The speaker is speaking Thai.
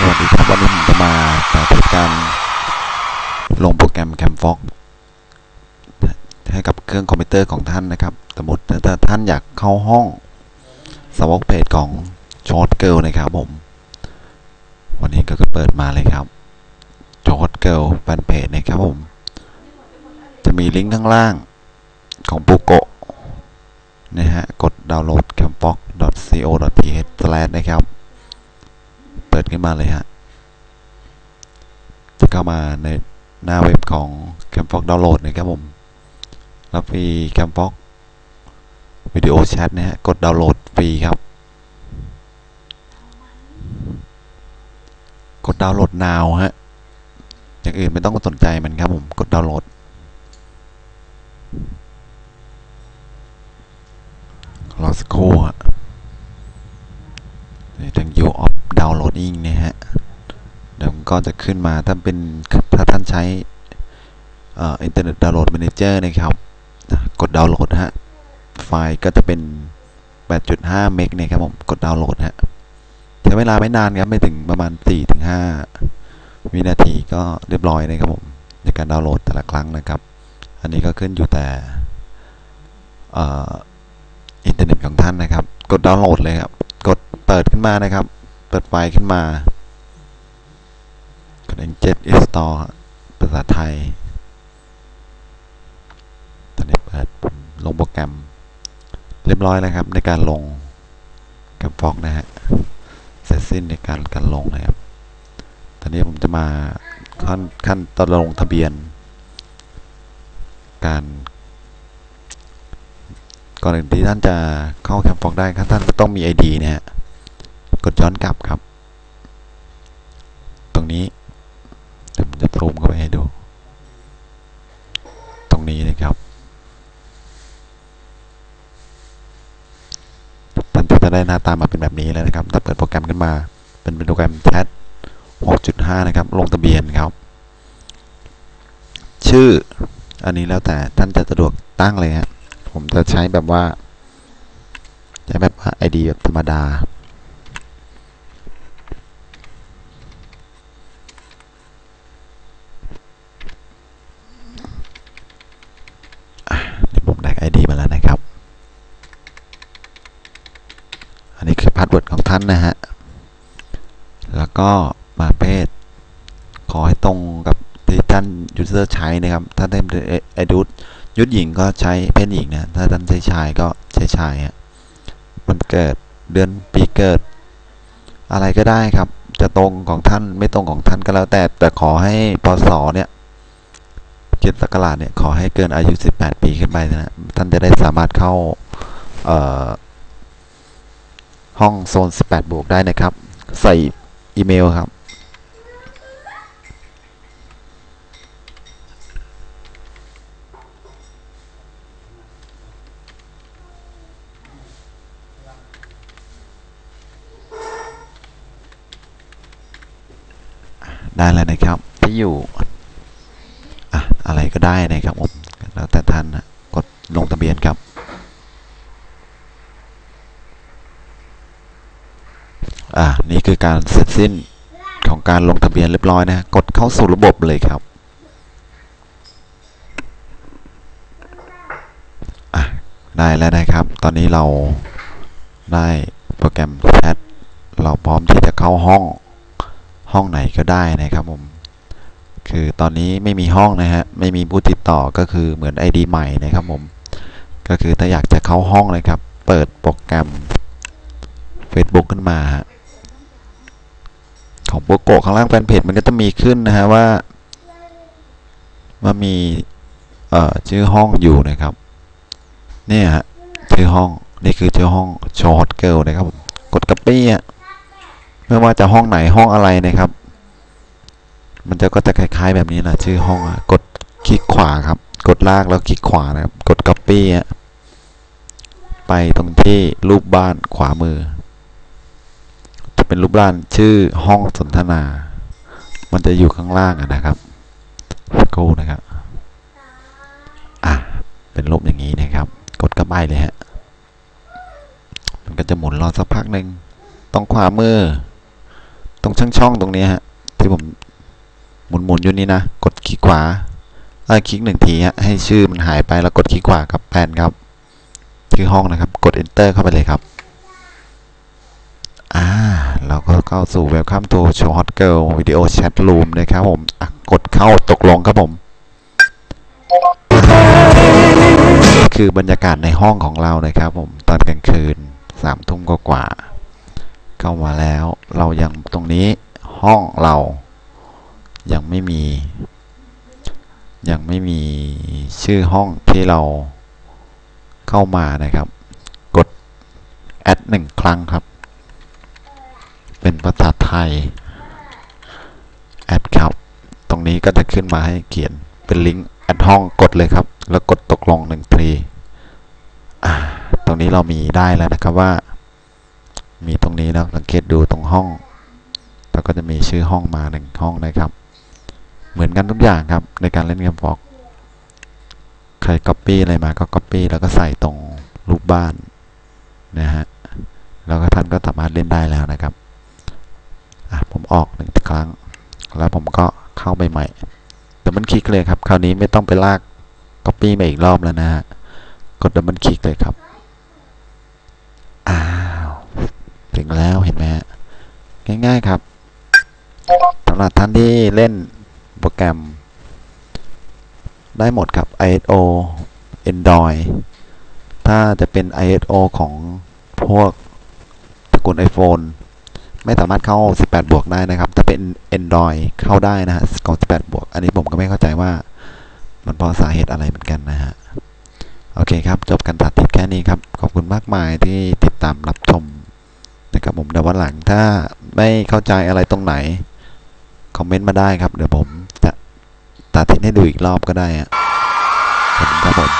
สวัสดีครับวันนี้ผมจะมาสาธิตการลงโปรแกรม CamFox ให้กับเครื่องคอมพิวเตอร์ของท่านนะครับสมมติถ้าท่านอยากเข้าห้องสาวกเพจของชอตเกิลนะครับผม วันนี้ก็เปิดมาเลยครับชอตเกิลแฟนเพจนะครับผม จะมีลิงก์ข้างล่างของปุโกะนะฮะ กดดาวน์โหลด camfox.co.th นะครับ ขึ้นมาเลยฮะ จะเข้ามาในหน้าเว็บของ Camfox Download นะครับผม รับฟรี Camfox วิดีโอแชทนะฮะ กดดาวน์โหลดฟรีครับ กดดาวน์โหลด now ฮะ อย่างอื่นไม่ต้องสนใจมันครับผม กดดาวน์โหลด รอสักครู่ฮะทาง view of downloading เนี่ยฮะเดี๋ยวก็จะขึ้นมาถ้าเป็นถ้าท่านใช้อินเทอร์เน็ตดาวน์โหลด Manager นะครับ กดดาวน์โหลดฮะไฟล์ก็จะเป็น 8.5 เมกนะครับผมกดดาวน์โหลดฮะใช้เวลาไม่นานครับไม่ถึงประมาณ 4-5 วินาทีก็เรียบร้อยนะครับผมในการดาวน์โหลดแต่ละครั้งนะครับ อันนี้ก็ขึ้นอยู่แต่อินเทอร์เน็ตของท่านนะครับ กดดาวน์โหลดเลยครับ กดเปิดขึ้นมานะครับ เปิดไฟล์ขึ้นมากด Jet Install ภาษาไทย ตอนนี้เปิดลงโปรแกรม เรียบร้อยแล้วครับ ในการลงกับฟอกนะฮะ เสร็จสิ้นในการการลงนะครับ ตอนนี้ผมจะมาขั้นขั้นตอนลงทะเบียน การก่อนอื่นที่ท่านจะเข้าแคมฟอกได้ครับท่านต้องมี ID เนี่ยก ดย้อนกลับครับ ตรงนี้ผมจะซูมเข้าไปให้ดู ตรงนี้นะครับท่านจะได้หน้าตามาเป็นแบบนี้แล้วนะครับ ถ้าเปิดโปรแกรมขึ้นมา เป็นโปรแกรมแชท6.5 นะครับ ลงทะเบียนครับ ชื่อ อันนี้แล้วแต่ท่านจะสะดวกตั้งเลยฮะผมจะใช้แบบว่า ใช้แบบว่า ID แบบธรรมดา นี่ผมได้ ID มาแล้วนะครับ อันนี้คือพาสเวิร์ดของท่านนะฮะ แล้วก็มาเพศขอให้ตรงกับที่ท่านยูเซอร์ใช้นะครับ ถ้าได้ไอดูยุดหญิงก็ใช้เพศหญิงนะ ถ้าท่านใช้ชายก็ใช้ชายฮะมันเกิดเดือนปีเกิด อะไรก็ได้ครับ จะตรงของท่านไม่ตรงของท่านก็แล้วแต่แต่ขอให้ปศเนี่ยเกียรติศักราชเนี่ยขอให้เกินอายุ 18 ปีขึ้นไปนะท่านจะได้สามารถเข้า ห้องโซน 18 บวกได้นะครับ ใส่อีเมลครับ ได้แล้วนะครับที่อยู่อะอะไรก็ได้นะครับผมแล้วแต่ท่านนะกดลงทะเบียนครับ อะ นี่ คือการเสร็จสิ้นของการลงทะเบียนเรียบร้อยนะกดเข้าสู่ระบบเลยครับอะได้แล้วนะครับ ตอนนี้เราได้โปรแกรมแชทเราพร้อมที่จะเข้าห้องห้องไหนก็ได้นะครับผม คือตอนนี้ไม่มีห้องนะฮะ ไม่มีผู้ติดต่อก็คือเหมือน ID ใหม่นะครับผม ก็คือถ้าอยากจะเข้าห้องเลยครับ เปิดโปรแกรม Facebook ขึ้นมา ของโปรโกข้างล่างแฟนเพจมันก็จะมีขึ้นนะฮะว่าว่ามีเอ่อชื่อห้องอยู่นะครับเนี่ยฮะชื่อห้องนี่คือชื่อห้องโชว์ฮอตเกิลนะครับกดกระปี้อะไม่ว่าจะห้องไหนห้องอะไรนะครับ มันจะก็จะคล้ายๆแบบนี้แหละชื่อห้องกดคลิกขวาครับ กดลากแล้วคลิกขวานะครับ กด copy ไปตรงที่รูปบ้านขวามือ เป็นรูปบ้านชื่อห้องสนทนา มันจะอยู่ข้างล่างนะครับสกูนะครับ อะ เป็นรูปอย่างนี้นะครับ กดกระบายเลยฮะ มันก็จะหมุนรอสักพักหนึ่งตรงขวามือ ตรงช่องช่องๆตรงนี้ฮะ ที่ผมหมุนหมุนๆอยู่นี่นะ กดคลิกขวาเอ้ยคลิกหนึ่งทีฮะ ให้ชื่อมันหายไปแล้วกดคลิกขวากับแปนครับ ชื่อห้องนะครับ กด enter เข้าไปเลยครับ เราก็เข้าสู่ welcome to show hot girl video chat room นะครับผมกดเข้าตกลงครับผมนี่คือบรรยากาศในห้องของเรานะครับผมตอนกลางคืนสามทุ่มกว่าเข้ามาแล้ว เรายังตรงนี้ห้องเรายังไม่มี ยังไม่มีชื่อห้องที่เราเข้ามานะครับ กดแอดหนึ่งครั้งครับ เป็นภาษาไทยแอดครับ ตรงนี้ก็จะขึ้นมาให้เขียนเป็นลิงก์แอดห้องกดเลยครับ แล้วกดตกลงหนึ่งทีตรงนี้เรามีได้แล้วนะครับว่า มีตรงนี้แล้วสังเกตดูตรงห้องเราก็จะมีชื่อห้องมาหนึ่งห้องนะครับ เหมือนกันทุกอย่างครับในการเล่นเกมฟอกใคร Copy อะไรมาก็ Copy แล้วก็ใส่ตรงรูปบ้านนะฮะแล้วก็ท่านก็สามารถเล่นได้แล้วนะครับ ผมออกหนึ่งครั้ง แล้วผมก็เข้าไปใหม่ดับเบิลคลิกเลยครับคราวนี้ไม่ต้องไปลาก Copy มาอีกรอบแล้วนะฮะกดดับเบิลคลิกเลยครับอ้าวถึงแล้วเห็นไหมฮะง่ายๆครับสำหรับท่านที่เล่นโปรแกรม ได้หมดครับ ISO Android ถ้าจะเป็น ISO ของพวกตระกูล iPhone ไม่สามารถเข้า 18 บวกได้นะครับ ถ้าเป็น Android เข้าได้นะฮะของ 18 บวก อันนี้ผมก็ไม่เข้าใจว่ามันเพราะสาเหตุอะไรเหมือนกันนะฮะ โอเคครับ จบกันตัดติดแค่นี้ครับ ขอบคุณมากมายที่ติดตามรับชมนะครับผมเดี๋ยววันหลังถ้าไม่เข้าใจอะไรตรงไหน คอมเมนต์มาได้ครับ เดี๋ยวผมจะตัดทิศให้ดูอีกรอบก็ได้อะขอบคุณครับผม